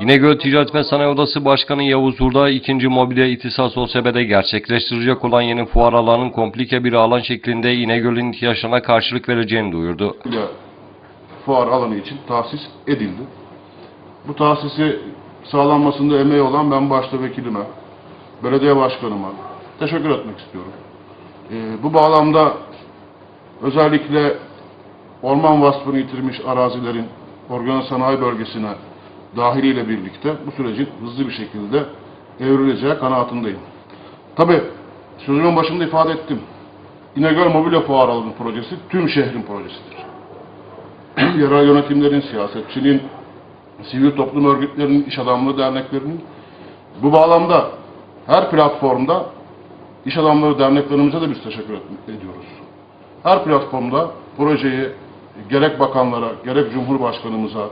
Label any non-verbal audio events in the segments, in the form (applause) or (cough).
İnegöl Ticaret ve Sanayi Odası Başkanı Yavuz Hurda, ikinci mobilya ihtisas OSB'de gerçekleştirecek olan yeni fuar alanının komplike bir alan şeklinde İnegöl'ün ihtiyaçlarına karşılık vereceğini duyurdu. fuar alanı için tahsis edildi. Bu tahsisi sağlanmasında emeği olan ben başta vekilime, belediye başkanıma teşekkür etmek istiyorum. Ee, bu bağlamda özellikle orman vasfını yitirmiş arazilerin organ sanayi bölgesine dahiliyle birlikte bu sürecin hızlı bir şekilde evrileceği kanaatindeyim. Tabi sözümün başında ifade ettim. İnegöl Mobilya Fuar Alanı projesi tüm şehrin projesidir (clears throat) yerel yönetimlerin, siyasetçinin, sivil toplum örgütlerinin, iş adamları derneklerinin bu bağlamda her platformda iş adamları derneklerimize de biz teşekkür ediyoruz. Her platformda projeyi gerek bakanlara, gerek Cumhurbaşkanımıza,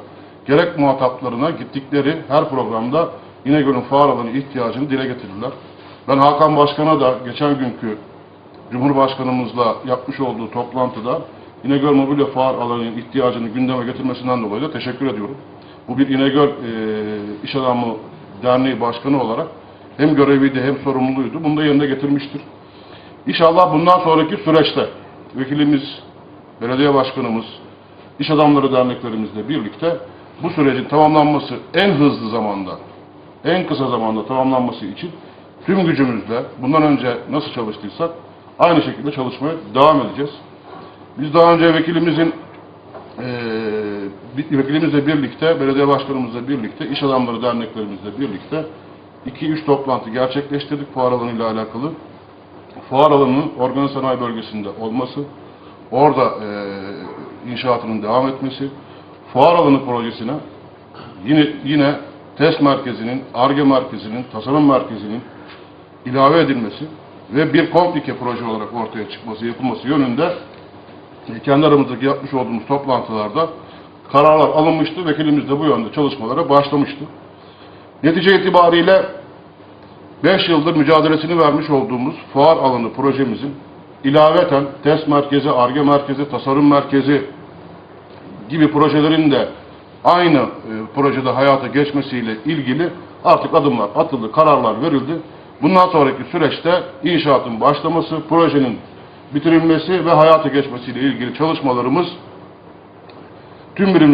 gerek muhataplarına gittikleri her programda İnegöl'ün fuar ihtiyacını dile getirdiler. Ben Hakan Başkan'a da geçen günkü Cumhurbaşkanımızla yapmış olduğu toplantıda İnegöl Mobilya Fuar alanının ihtiyacını gündeme getirmesinden dolayı da teşekkür ediyorum. Bu bir İnegöl e, İş Adamı Derneği Başkanı olarak hem görevliydi hem sorumluydu. Bunu da yerine getirmiştir. İnşallah bundan sonraki süreçte vekilimiz, belediye başkanımız, iş adamları derneklerimizle birlikte bu sürecin tamamlanması en hızlı zamanda, en kısa zamanda tamamlanması için tüm gücümüzle bundan önce nasıl çalıştıysak aynı şekilde çalışmaya devam edeceğiz. Biz daha önce vekilimizin eee vekilimizle birlikte, belediye başkanımızla birlikte, iş adamları derneklerimizle birlikte 2-3 toplantı gerçekleştirdik fuar alanı ile alakalı. Fuar alanının organ sanayi bölgesinde olması, orada eee, inşaatının devam etmesi, fuar alanı projesine yine yine test merkezinin, ARGE merkezinin, tasarım merkezinin ilave edilmesi ve bir komplike proje olarak ortaya çıkması, yapılması yönünde e, kendi aramızdaki yapmış olduğumuz toplantılarda kararlar alınmıştı. Vekilimiz de bu yönde çalışmalara başlamıştı. Netice itibariyle 5 yıldır mücadelesini vermiş olduğumuz fuar alanı projemizin ilaveten test merkezi, ARGE merkezi, tasarım merkezi gibi projelerin de aynı e, projede hayata geçmesiyle ilgili artık adımlar atıldı, kararlar verildi. Bundan sonraki süreçte inşaatın başlaması, projenin bitirilmesi ve hayata geçmesiyle ilgili çalışmalarımız tüm birim